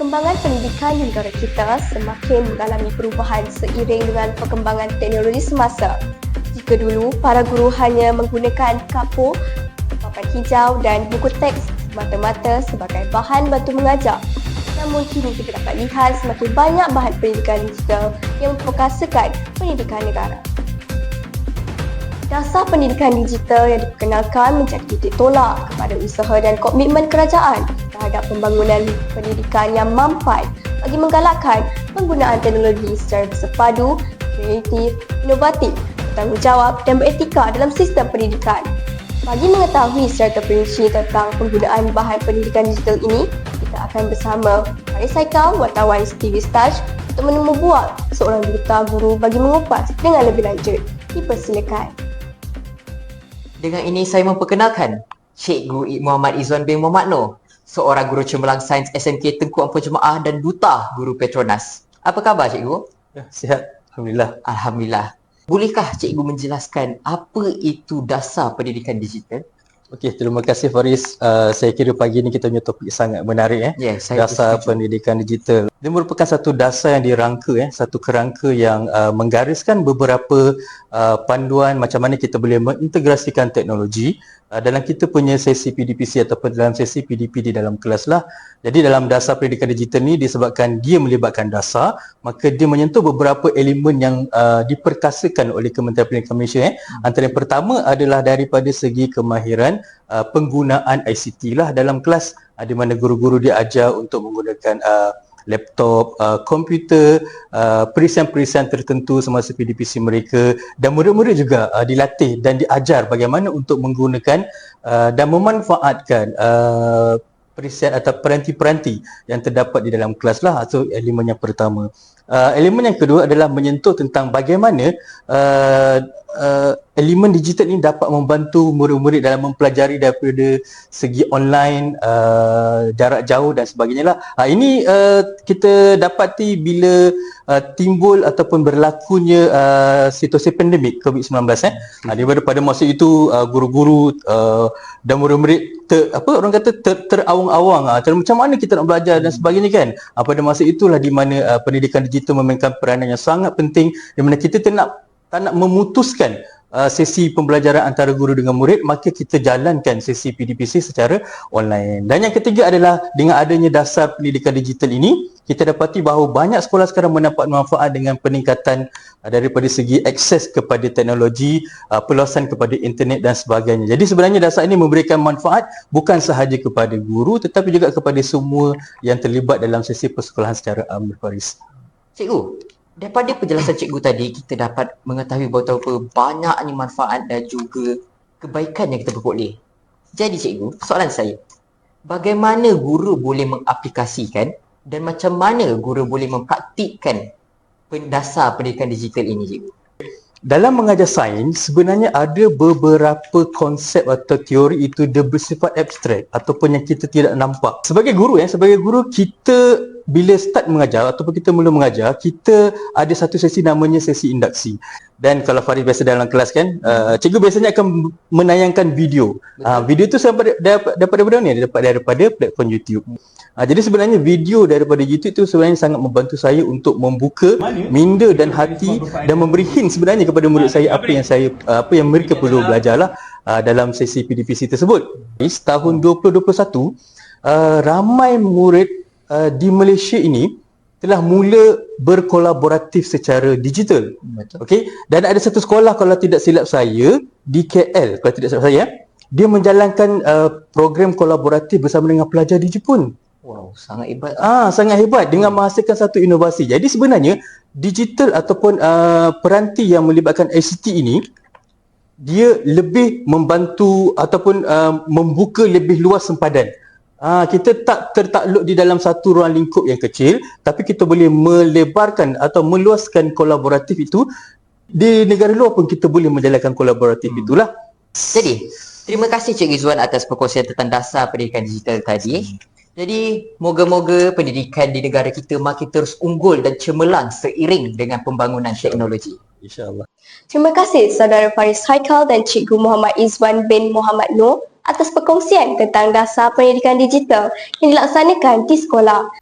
Perkembangan pendidikan di negara kita semakin mengalami perubahan seiring dengan perkembangan teknologi semasa. Jika dulu, para guru hanya menggunakan kapur, papan hijau dan buku teks semata-mata sebagai bahan bantu mengajar. Namun kini kita dapat lihat semakin banyak bahan pendidikan digital yang memperkasakan pendidikan negara. Dasar pendidikan digital yang diperkenalkan menjadi titik tolak kepada usaha dan komitmen kerajaan terhadap pembangunan pendidikan yang mampan bagi menggalakkan penggunaan teknologi secara bersepadu, kreatif, inovatif, bertanggungjawab dan beretika dalam sistem pendidikan. Bagi mengetahui secara terperinci tentang penggunaan bahan pendidikan digital ini, kita akan bersama Faris Haikal, wartawan TV Stars untuk menemu buat seorang duta guru bagi mengupas dengan lebih lanjut. Dipersilakan. Dengan ini saya memperkenalkan Cikgu Muhammad Izzuan bin Muhammad Noor, seorang guru cemerlang sains SMK Tengku Ampun Jemaah dan duta guru Petronas. Apa khabar cikgu? Ya, sihat. Alhamdulillah. Alhamdulillah. Bolehkah cikgu menjelaskan apa itu dasar pendidikan digital? Okey, terima kasih Faris. Uh, saya kira pagi ni kita punya topik sangat menarik eh. Ya, saya dasar pendidikan digital. Dia merupakan satu dasar yang dirangka eh, satu kerangka yang uh, menggariskan beberapa uh, panduan macam mana kita boleh mengintegrasikan teknologi uh, dalam kita punya sesi PDPC ataupun dalam sesi PDP di dalam kelas lah. Jadi dalam dasar pendidikan digital ni disebabkan dia melibatkan dasar, maka dia menyentuh beberapa elemen yang uh, diperkasakan oleh Kementerian Pendidikan Malaysia eh. Antara yang pertama adalah daripada segi kemahiran uh, penggunaan ICT lah dalam kelas uh, di mana guru-guru diajar untuk menggunakan uh, laptop, uh, komputer, uh, perisian-perisian tertentu semasa PDPC mereka dan murid-murid juga uh, dilatih dan diajar bagaimana untuk menggunakan uh, dan memanfaatkan uh, perisian atau peranti-peranti yang terdapat di dalam kelas lah atau elemen yang pertama. Uh, elemen yang kedua adalah menyentuh tentang bagaimana uh, uh, elemen digital ini dapat membantu murid-murid dalam mempelajari daripada segi online, uh, jarak jauh dan sebagainya lah. Ha, ini uh, kita dapati bila uh, timbul ataupun berlakunya uh, situasi pandemik COVID-19 eh. Di mana pada masa itu uh, guru-guru uh, dan murid-murid ter, apa orang kata ter, terawang-awang ah ter, macam mana kita nak belajar dan sebagainya kan. Ha, pada masa itulah di mana uh, pendidikan digital memainkan peranan yang sangat penting di mana kita tak nak tak nak memutuskan uh, sesi pembelajaran antara guru dengan murid maka kita jalankan sesi PDPC secara online. Dan yang ketiga adalah dengan adanya dasar pendidikan digital ini kita dapati bahawa banyak sekolah sekarang mendapat manfaat dengan peningkatan uh, daripada segi akses kepada teknologi, uh, peluasan kepada internet dan sebagainya. Jadi sebenarnya dasar ini memberikan manfaat bukan sahaja kepada guru tetapi juga kepada semua yang terlibat dalam sesi persekolahan secara am Faris. Cikgu, daripada penjelasan cikgu tadi kita dapat mengetahui betapa banyaknya manfaat dan juga kebaikan yang kita peroleh. Jadi cikgu, soalan saya, bagaimana guru boleh mengaplikasikan dan macam mana guru boleh mempraktikkan pendasar pendidikan digital ini cikgu? Dalam mengajar sains, sebenarnya ada beberapa konsep atau teori itu dia bersifat abstrak ataupun yang kita tidak nampak. Sebagai guru ya, sebagai guru kita bila start mengajar ataupun kita mula mengajar, kita ada satu sesi namanya sesi induksi. Dan kalau Farid biasa dalam kelas kan, uh, cikgu biasanya akan menayangkan video. Uh, video tu dapat daripada mana ni? Dapat daripada platform YouTube. Uh, jadi sebenarnya video daripada YouTube tu sebenarnya sangat membantu saya untuk membuka minda dan hati dan memberi hint sebenarnya kepada murid saya apa yang saya apa yang mereka perlu belajarlah uh, dalam sesi PDPC tersebut. Tahun 2021 uh, ramai murid uh, di Malaysia ini telah mula berkolaboratif secara digital. Okey, dan ada satu sekolah kalau tidak silap saya di KL kalau tidak silap saya dia menjalankan uh, program kolaboratif bersama dengan pelajar di Jepun. Wow, sangat hebat. Ah, sangat hebat dengan menghasilkan satu inovasi. Jadi sebenarnya digital ataupun uh, peranti yang melibatkan ICT ini dia lebih membantu ataupun uh, membuka lebih luas sempadan. Ah, kita tak tertakluk di dalam satu ruang lingkup yang kecil, tapi kita boleh melebarkan atau meluaskan kolaboratif itu di negara luar pun kita boleh menjalankan kolaboratif Hmm. itulah. Jadi, terima kasih Cik Rizwan atas perkongsian tentang dasar pendidikan digital tadi. Jadi, moga-moga pendidikan di negara kita makin terus unggul dan cemerlang seiring dengan pembangunan teknologi. InsyaAllah. Terima kasih saudara Faris Haikal dan Cikgu Muhammad Izwan bin Muhammad Noor atas perkongsian tentang dasar pendidikan digital yang dilaksanakan di sekolah.